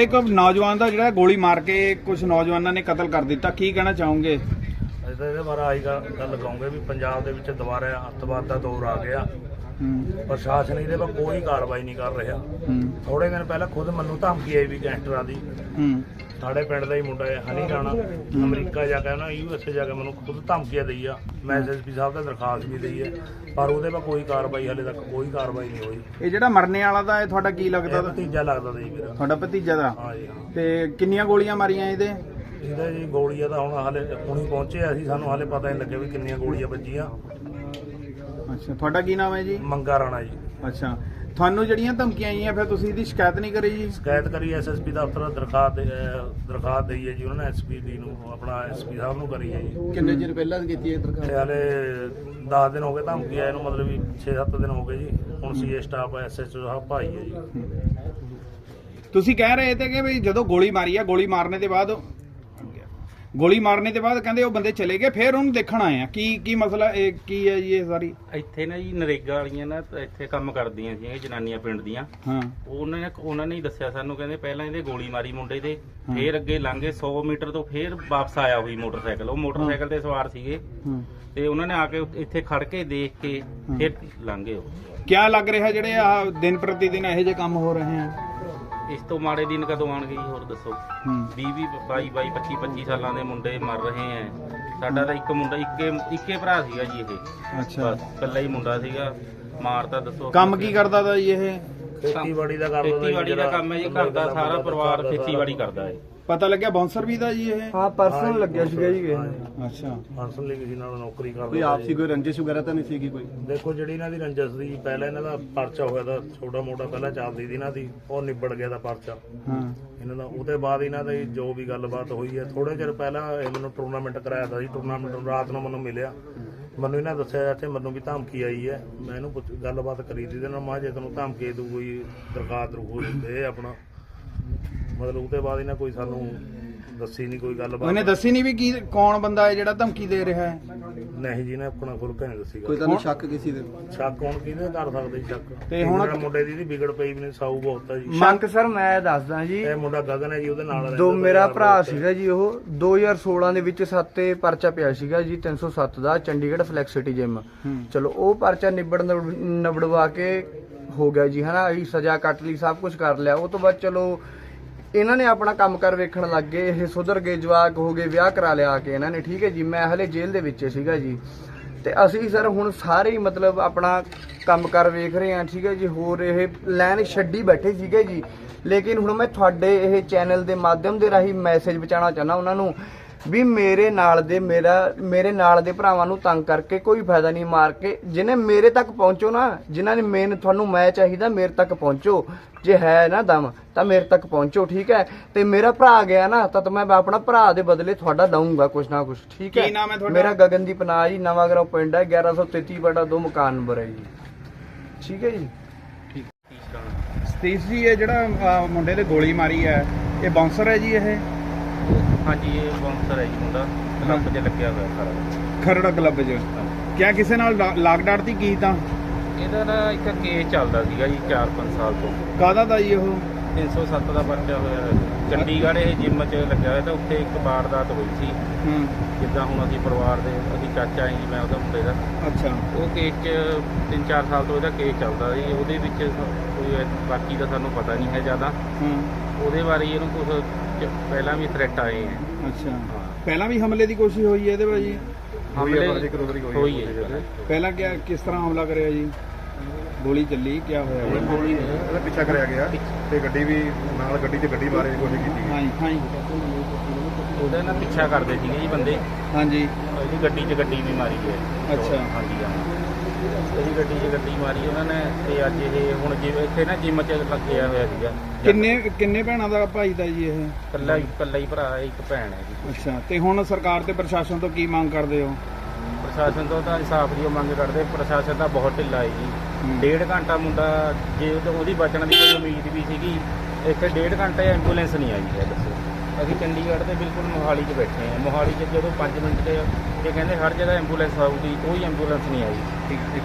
ਇੱਕ ਨੌਜਵਾਨ ਦਾ ਜਿਹੜਾ ਗੋਲੀ ਮਾਰ ਕੇ ਕੁਝ ਨੌਜਵਾਨਾਂ ਨੇ ਕਤਲ ਕਰ ਦਿੱਤਾ ਕੀ ਕਹਿਣਾ ਚਾਹੋਗੇ? ਅਸੀਂ ਤਾਂ ਇਹਦੇ ਬਾਰੇ ਆਹੀ ਗੱਲ ਗੱਲ ਕਹੂੰਗੇ ਵੀ ਪੰਜਾਬ ਦੇ ਵਿੱਚ ਦੁਬਾਰਾ ਅੱਤਵਾਦ ਦਾ ਦੌਰ ਆ ਗਿਆ। ਪ੍ਰਸ਼ਾਸਨ ਇਹਦੇ 'ਤੇ ਕੋਈ ਕਾਰਵਾਈ ਨਹੀਂ ਕਰ ਰਿਹਾ। ਥੋੜੇ ਦਿਨ ਪਹਿਲਾਂ ਖੁਦ ਮੈਨੂੰ ਧਮਕੀ ਆਈ ਵੀ ਗੈਂਗਸਟਰਾਂ ਦੀ। ਸਾਡੇ ਪਿੰਡ ਦਾ ਹੀ ਮੁੰਡਾ ਹੈ ਹਨੀ ਰਾਣਾ। ਅਮਰੀਕਾ ਜਾ ਕੇ ਨਾ ਯੂਐਸਏ ਜਾ ਕੇ ਮੈਨੂੰ ਖੁਦ ਧਮਕੀਆਂ ਦਈ ਆ। ਮੈਂ ਐਸਐਸਪੀ ਸਾਹਿਬ ਦਾ ਦਰਖਾਸਤ ਵੀ ਦਈ ਹੈ ਪਰ ਉਹਦੇ 'ਤੇ ਕੋਈ ਕਾਰਵਾਈ ਹਲੇ ਤੱਕ ਕੋਈ ਕਾਰਵਾਈ ਨਹੀਂ ਹੋਈ। ਇਹ ਜਿਹੜਾ ਮਰਨੇ ਵਾਲਾ ਦਾ ਇਹ ਤੁਹਾਡਾ ਕੀ ਲੱਗਦਾ ਇਹ ਦਾ? ਭਤੀਜਾ ਲੱਗਦਾ ਸੀ ਮੇਰਾ। ਤੁਹਾਡਾ ਭਤੀਜਾ ਦਾ? ਹਾਂ ਜੀ ਹਾਂ। ਤੇ ਕਿੰਨੀਆਂ ਗੋਲੀਆਂ ਮਾਰੀਆਂ ਇਹਦੇ? ਇਹਦਾ ਜੀ ਗੋਲੀਆਂ ਤਾਂ ਹੁਣ ਹਾਲੇ ਹੁਣੀ ਪਹੁੰਚੇ ਅਸੀਂ ਸਾਨੂੰ ਹਾਲੇ ਪਤਾ ਨਹੀਂ ਲੱਗਿਆ ਵੀ ਕਿੰਨੀਆਂ ਗੋਲੀਆਂ ਵੱਜੀਆਂ। ਅੱਛਾ ਤੁਹਾਡਾ ਕੀ ਨਾਮ ਹੈ ਜੀ? ਮੰਗਾ ਰਾਣਾ ਜੀ। ਅੱਛਾ ਤੁਹਾਨੂੰ ਜਿਹੜੀਆਂ ਧਮਕੀਆਂ ਆਈਆਂ ਫਿਰ ਤੁਸੀਂ ਇਹਦੀ ਸ਼ਿਕਾਇਤ ਨਹੀਂ ਕਰੀ ਜੀ? ਸ਼ਿਕਾਇਤ ਕਰੀ ਐਸਐਸਪੀ ਦਫ਼ਤਰ ਦਰਖਾਸਤ ਦੇ- ਅਹ ਦਰਖਾਸਤ ਦਈ ਹੈ ਜੀ ਉਹਨਾਂ ਨੇ ਐਸਪੀਡੀ ਨੂੰ ਆਪਣਾ ਐਸਪੀ ਸਾਹਿਬ ਨੂੰ ਕਰੀ ਹੈ ਜੀ। ਕਿੰਨੇ ਚਿਰ ਪਹਿਲਾਂ ਕੀਤੀ ਹੈ ਦਰਖਾਸਤ? ਤੇ ਹਾਲੇ 10 ਦਿਨ ਹੋ ਗਏ ਧਮਕੀ ਆਏ ਨੂੰ ਮਤਲਬ ਵੀ 6-7 ਦਿਨ ਹੋ ਗਏ ਜੀ। ਹੁਣ ਸੀਏ ਸਟਾਫ ਐਸਐਚਓ ਸਾਹਿਬ ਭਾਈ ਹੈ ਜੀ। ਤੁਸੀਂ ਕਹਿ ਰਹੇ ਤੇ ਕਿ ਵੀ ਜਦੋਂ ਗੋਲੀ ਮਾਰੀ ਆ ਗੋਲੀ ਮਾਰਨੇ ਦੇ ਬਾਅਦ ਗੋਲੀ ਮਾਰਨੇ ਦੇ ਬਾਅਦ ਕਹਿੰਦੇ ਉਹ ਬੰਦੇ ਚਲੇ ਗਏ ਫਿਰ ਉਹਨੂੰ ਦੇਖਣ ਆਏ ਆ। ਕੀ ਕੀ ਮਸਲਾ ਇਹ ਕੀ ਹੈ ਜੀ ਇਹ ਸਾਰੀ? ਇੱਥੇ ਨਾ ਜੀ ਨਰੇਗਾ ਵਾਲੀਆਂ ਨਾ ਇੱਥੇ ਕੰਮ ਕਰਦੀਆਂ ਸੀ ਇਹ ਜਨਾਨੀਆਂ ਪਿੰਡ ਦੀਆਂ। ਹਾਂ। ਉਹਨਾਂ ਨੇ ਉਹਨਾਂ ਨੇ ਹੀ ਦੱਸਿਆ ਸਾਨੂੰ ਕਹਿੰਦੇ ਪਹਿਲਾਂ ਇਹਦੇ ਗੋਲੀ ਮਾਰੀ ਮੁੰਡੇ ਦੇ ਫੇਰ ਅੱਗੇ ਲੰਘੇ 100 ਮੀਟਰ ਤੋਂ ਫੇਰ ਵਾਪਸ ਆਇਆ ਹੋਈ ਮੋਟਰਸਾਈਕਲ। ਉਹ ਮੋਟਰਸਾਈਕਲ ਤੇ ਸਵਾਰ ਸੀਗੇ। ਹਾਂ। ਤੇ ਉਹਨਾਂ ਨੇ ਆ ਕੇ ਇੱਥੇ ਖੜ ਕੇ ਦੇਖ ਕੇ ਫਿਰ ਲੰਘੇ ਉਹ। ਕਿਆ ਲੱਗ ਰਿਹਾ ਜਿਹੜੇ ਆ ਦਿਨ ਪ੍ਰਤੀ ਦਿਨ ਇਹੋ ਜਿਹੇ ਕੰਮ ਹੋ ਰਹੇ ਆ? ਇਸ ਤੋਂ ਮਾੜੇ ਦਿਨ ਕਦੋਂ ਆਣਗੇ ਜੀ? ਹੋਰ ਦੱਸੋ। ਹੂੰ। 20 20 22 22 25 25 ਸਾਲਾਂ ਦੇ ਮੁੰਡੇ ਮਰ ਰਹੇ ਐ। ਸਾਡਾ ਤਾਂ ਇੱਕ ਮੁੰਡਾ ਇੱਕੇ ਇੱਕੇ ਭਰਾ ਸੀਗਾ ਜੀ ਇਹ। ਅੱਛਾ। ਬਸ ਇਕੱਲਾ ਹੀ ਮੁੰਡਾ ਸੀਗਾ। ਮਾਰਤਾ ਦੱਸੋ। ਕੰਮ ਕੀ ਕਰਦਾ ਤਾ ਜੀ ਇਹ? ਖੇਤੀਬਾੜੀ ਦਾ ਕਰਦਾ ਸੀ ਖੇਤੀਬਾੜੀ ਦਾ ਕੰਮ ਹੈ ਜੀ ਘਰ ਦਾ ਸਾਰਾ ਪਰਿਵਾਰ ਖੇਤੀਬਾੜੀ ਕਰਦਾ ਹੈ। ਪਤਾ ਲੱਗਿਆ ਬਾਉਂਸਰ ਵੀ ਦਾ ਜੀ ਇਹ? ਹਾਂ ਪਰਸਨਲ ਲੱਗਿਆ ਸੀਗਾ ਜੀ ਕਿਸੇ ਨੂੰ। ਅੱਛਾ। ਪਰਸਨ ਲਈ ਕਿਸੇ ਨਾਲ ਨੌਕਰੀ ਕਰਦਾ ਕੋਈ ਆਪਸੀ ਕੋਈ ਰੰਜਿਸ਼ ਵਗੈਰਾ ਤਾਂ ਨਹੀਂ ਸੀਗੀ ਕੋਈ? ਦੇਖੋ ਜਿਹੜੀ ਇਹਨਾਂ ਦੀ ਰੰਜਸ ਸੀ ਪਹਿਲਾਂ ਇਹਨਾਂ ਦਾ ਪਰਚਾ ਹੋਇਆ ਤਾਂ ਛੋਟਾ ਮੋਟਾ ਪਹਿਲਾਂ ਚੱਲਦੀ ਸੀ ਇਹਨਾਂ ਦੀ ਉਹ ਨਿਬੜ ਗਿਆ ਦਾ ਪਰਚਾ। ਹਾਂ। ਇਹਨਾਂ ਦਾ ਉਹਦੇ ਬਾਅਦ ਇਹਨਾਂ ਦੀ ਜੋ ਵੀ ਗੱਲਬਾਤ ਹੋਈ ਹੈ ਥੋੜੇ ਚਿਰ ਪਹਿਲਾਂ ਇਹ ਮੈਨੂੰ ਟੂਰਨਾਮੈਂਟ ਕਰਾਇਆ ਤਾ ਸੀ ਟੂਰਨਾਮੈਂਟ ਰਾਤ ਨੂੰ ਮੈਨੂੰ ਮਿਲਿਆ। ਮੈਨੂੰ ਇਹਨਾਂ ਦੱਸਿਆ ਇੱਥੇ ਮੈਨੂੰ ਵੀ ਧਮਕੀ ਆਈ ਹੈ। ਮੈਂ ਇਹਨੂੰ ਪੁੱਛ- ਗੱਲਬਾਤ ਕਰੀ ਦੀ ਤੇ ਨਾ ਮਾਂ ਜੇ ਤੈਨੂੰ ਧਮਕੀ ਦੂ ਕੋਈ ਦਰਖਾਸਤ ਰੁਕੋ ਦੇ ਆਪਣਾ। ਮਤਲਬ ਉਹਦੇ ਬਾਅਦ ਇਹਨਾਂ ਕੋਈ ਸਾਨੂੰ ਦੱਸੀ ਨਹੀਂ ਕੋਈ ਗੱਲਬਾਤ। ਉਹਨੇ ਦੱਸੀ ਨਹੀਂ ਵੀ ਕੀ ਕੌਣ ਬੰਦਾ ਹੈ ਜਿਹੜਾ ਧਮਕੀ ਦੇ ਰਿਹਾ ਹੈ? ਨਹੀਂ ਜੀ ਨੇ ਆਪਣਾ ਖੁੱਲ ਕੇ ਨਹੀਂ ਦੱਸੀ ਕੋਈ ਗੱਲ ਤੁਹਾਨੂੰ ਸ਼ੱਕ ਕਿਸੇ ਦੇ? ਸ਼ੱਕ ਹੁਣ ਕਿਹਨੇ ਕਰ ਸਕਦੇ ਜੀ ਸ਼ੱਕ? ਤੇ ਹੁਣ- ਮੇਰਾ ਮੁੰਡੇ ਦੀ ਦੀ ਵਿਗੜ ਪਈ ਵੀ ਨਹੀਂ ਸਾਊ ਬਹੁਤ ਹੈ ਜੀ। ਸ਼ੱਕ ਸਰ ਮੈਂ ਦੱਸਦਾ ਜੀ। ਇਹ ਮੁੰਡਾ ਗਗਨ ਹੈ ਜੀ ਉਹਦੇ ਨਾਲ ਦੋ ਰਹਿੰਦਾ ਮੇਰਾ ਭਰਾ। ਸੀਗਾ ਜੀ ਉਹ। 2016 ਦੇ ਵਿੱਚ ਸੱਤੇ ਪਰਚਾ ਪਿਆ ਸੀਗਾ ਜੀ 307 ਦਾ ਚੰਡੀਗੜ੍ਹ ਫਲੈਕਸ ਸਿਟੀ ਜਿਮ ਚਲੋ ਉਹ ਪਰਚਾ ਨਿਬੜ ਨਿਬੜਵਾ ਕੇ ਹੋ ਗਿਆ ਜੀ ਹਨਾ? ਅਸੀਂ ਸਜ਼ਾ ਕੱਟ ਲਈ ਸਭ ਕੁਝ ਕਰ ਲਿਆ। ਉਹ ਤੋਂ ਬਾਅਦ ਚਲੋ ਇਹਨਾਂ ਨੇ ਆਪਣਾ ਕੰਮ ਕਰ ਵੇਖਣ ਲੱਗ ਗਏ, ਇਹ ਸੁਧਰ ਗਏ, ਜਵਾਕ ਹੋ ਗਏ, ਵਿਆਹ ਕਰਾ ਲਿਆ ਕੇ ਇਹਨਾਂ ਨੇ, ਠੀਕ ਹੈ ਜੀ, ਮੈਂ ਹਲੇ ਜੇਲ੍ਹ ਦੇ ਵਿੱਚ ਸੀਗਾ ਜੀ। ਤੇ ਅਸੀਂ ਸਰ ਹੁਣ ਸਾਰੇ ਹੀ ਮਤਲਬ ਆਪਣਾ ਕੰਮ ਕਰ ਵੇਖ ਰਹੇ ਹਾਂ, ਠੀਕ ਹੈ ਜੀ, ਹੋਰ ਇਹ ਲਾਈਨ ਛੱਡੀ ਬੈਠੇ ਸੀਗੇ ਜੀ। ਲੇਕਿਨ ਹੁਣ ਮੈਂ ਤੁਹਾਡੇ ਇਹ ਚੈਨਲ ਦੇ ਮਾਧਿਅਮ ਦੇ ਰਾਹੀਂ ਮੈਸੇਜ ਪਹੁੰਚਾਉਣਾ ਚਾਹੁੰਦਾ ਉਹਨਾਂ ਨੂੰ ਵੀ ਮੇਰੇ ਨਾਲ ਦੇ ਮੇਰਾ ਮੇਰੇ ਨਾਲ ਦੇ ਭਰਾਵਾਂ ਨੂੰ ਤੰਗ ਕਰਕੇ ਕੋਈ ਫਾਇਦਾ ਨਹੀਂ ਮਾਰ ਕੇ ਜਿਹਨੇ ਮੇਰੇ ਤੱਕ ਪਹੁੰਚੋ ਨਾ ਜਿਨ੍ਹਾਂ ਨੇ ਮੇਨ ਤੁਹਾਨੂੰ ਮੈਂ ਚਾਹੀਦਾ ਮੇਰੇ ਤੱਕ ਪਹੁੰਚੋ। ਜੇ ਹੈ ਨਾ ਦਮ ਤਾਂ ਮੇਰੇ ਤੱਕ ਪਹੁੰਚੋ ਠੀਕ ਹੈ? ਤੇ ਮੇਰਾ ਭਰਾ ਗਿਆ ਨਾ ਤਾਂ ਤਾਂ ਮੈਂ ਆਪਣਾ ਭਰਾ ਦੇ ਬਦਲੇ ਤੁਹਾਡਾ ਦਊਂਗਾ ਕੁਛ ਨਾ ਕੁਛ ਠੀਕ ਹੈ? ਕੀ ਨਾਮ ਹੈ ਤੁਹਾਡਾ? ਮੇਰਾ ਗਗਨਦੀਪ ਨਾਂ ਜੀ ਨਵਾਂ ਗਰਾਉ ਪਿੰਡ ਹੈ 1133 ਬਟਾ 2 ਮਕਾਨ ਨੰਬਰ ਹੈ ਜੀ। ਠੀਕ ਹੈ ਜੀ? ਸਤੀਸ਼ ਜੀ ਇਹ ਜਿਹੜਾ ਅਹ, ਮੁੰਡੇ ਦੇ ਗੋਲੀ ਮਾਰੀ ਹੈ ਇਹ ਬਾਉਂਸਰ ਹੈ ਜੀ ਇਹ? ਹਾਂਜੀ ਇਹ ਬਾਉਂਸਰ ਹੈ ਜੀ ਮੁੰਡਾ। ਕਲੱਬ 'ਚ ਲੱਗਿਆ ਹੋਇਆ ਸਾਰਾ। ਖਰੜਾ ਕਲੱਬ 'ਚ। ਕਿਆ ਕਿਸੇ ਨਾਲ ਲਾ- ਲਾਗ ਡਾਟਦੀ ਕੀ ਤਾਂ? ਇਹਦਾ ਨਾ ਇੱਕ ਕੇਸ ਚੱਲਦਾ ਸੀਗਾ ਜੀ 4-5 ਸਾਲ ਤੋਂ। ਕਾਹਦਾ ਦਾ ਜੀ ਉਹ? 307 ਦਾ ਪਰਚਾ ਹੋਇਆ। ਚੰਡੀਗੜ੍ਹ ਇਹ ਜਿਮ 'ਚ ਲੱਗਿਆ ਹੋਇਆ ਤਾਂ ਉੱਥੇ ਇੱਕ ਵਾਰਦਾਤ ਹੋਈ ਸੀ। ਹੂੰ। ਜਿੱਦਾਂ ਹੁਣ ਅਸੀਂ ਪਰਿਵਾਰ ਦੇ ਅਸੀਂ ਚਾਚਾ ਹਾਂ ਜੀ ਮੈਂ ਉਹਦਾ ਮੁੰਡੇ ਦਾ। ਅੱਛਾ। ਉਹ ਕੇਸ 'ਚ 3-4 ਸਾਲ ਤੋਂ ਇਹਦਾ ਕੇਸ ਚੱਲਦਾ ਸੀ। ਉਹਦੇ ਵਿੱਚ ਕੋਈ ਐ- ਬਾਕੀ ਦਾ ਸਾਨੂੰ ਪਤਾ ਨਹੀਂ ਹੈ ਜ਼ਿਆਦਾ। ਹੂੰ। ਉਹਦੇ ਬਾਰੇ ਇਹਨੂੰ ਕੁਝ ਪਹਿਲਾਂ ਵੀ ਥ੍ਰੈਟ ਆਏ ਹੈ ਅੱਛਾ। ਪਹਿਲਾਂ ਵੀ ਹਮਲੇ ਦੀ ਕੋਸ਼ਿਸ਼ ਹੋਈ ਹੈ ਇਹਦੇ ਬਾਜੀ ਹਮਲੇ ਹੋਈ ਹੈ। ਜੀ। ਪਹਿਲਾਂ ਕਿਆ ਕਿਸ ਤਰ੍ਹਾਂ ਹਮਲਾ ਕਰਿਆ ਜੀ? ਗੋਲੀ ਚੱਲੀ ਕਿਆ ਹੋਇਆ? ਜੀ? ਗੋਲੀ ਇਹਦਾ ਪਿੱਛਾ ਕਰਿਆ ਗਿਆ ਤੇ ਗੱਡੀ ਵੀ ਨਾਲ ਗੱਡੀ 'ਚ ਗੱਡੀ ਮਾਰਨ ਦੀ ਕੋਸ਼ਿਸ਼ ਕੀਤੀ ਗਈ। ਹਾਂਜੀ ਹਾਂਜੀ। ਉਹਦਾ ਨਾ ਪਿੱਛਾ ਕਰਦੇ ਸੀਗੇ ਜੀ ਬੰਦੇ। ਹਾਂਜੀ। ਇਹਦੀ ਗੱਡੀ 'ਚ ਗੱਡੀ ਵੀ ਮਾਰੀ ਹੈ ਅੱਛਾ। ਹਾਂਜੀ ਹਾਂ। ਇਹਦੀ ਗੱਡੀ 'ਚ ਗੱਡੀ ਮਾਰੀ ਉਹਨਾਂ ਨੇ ਤੇ ਅੱਜ ਇਹ ਹੁਣ ਜਿਵੇਂ ਇੱਥੇ ਨਾ ਜਿਮ 'ਚ ਲੱਗਿਆ ਹੋਇਆ ਸੀਗਾ। ਕਿੰਨੇ ਕਿੰਨੇ ਭੈਣਾਂ ਦਾ ਭਾਈ ਦਾ ਜੀ ਇਹ? ਕੱਲਾ ਹੀ ਕੱਲਾ ਹੀ ਭਰਾ ਇੱਕ ਭੈਣ ਹੈ ਜੀ। ਅੱਛਾ ਤੇ ਹੁਣ ਸਰਕਾਰ ਤੇ ਪ੍ਰਸ਼ਾਸਨ ਤੋਂ ਕੀ ਮੰਗ ਕਰਦੇ ਹੋ? ਪ੍ਰਸ਼ਾਸਨ ਤੋਂ ਤਾਂ ਇਨਸਾਫ ਦੀ ਉਹ ਮੰਗ ਕਰਦੇ ਪ੍ਰਸ਼ਾਸਨ ਤਾਂ ਬਹੁਤ ਢਿੱਲਾ ਹੈ ਜੀ। ਡੇਢ ਘੰਟਾ ਮੁੰਡਾ ਜੇ ਉਹਦਾ- ਉਹਦੀ ਬਚਣ ਦੀ ਕੋਈ ਉਮੀਦ ਵੀ ਸੀਗੀ ਇੱਥੇ ਡੇਢ ਘੰਟੇ ਐਂਬੂਲੈਂਸ ਨਹੀਂ ਆਈ ਹੈ ਦੱਸੋ। ਅਸੀਂ ਚੰਡੀਗੜ੍ਹ ਦੇ ਬਿਲਕੁਲ ਮੋਹਾਲੀ 'ਚ ਬੈਠੇ ਹਾਂ। ਮੋਹਾਲੀ 'ਚ ਜਦੋਂ 5 ਮਿੰਟ ਤੇ ਇਹ ਕਹਿੰਦੇ ਹਰ ਜਗ੍ਹਾ ਐਂਬੂਲੈਂਸ ਆਊਗੀ ਕੋਈ ਐਂਬੂਲੈਂਸ ਨਹੀਂ ਆਈ। ਠੀਕ ਠੀਕ।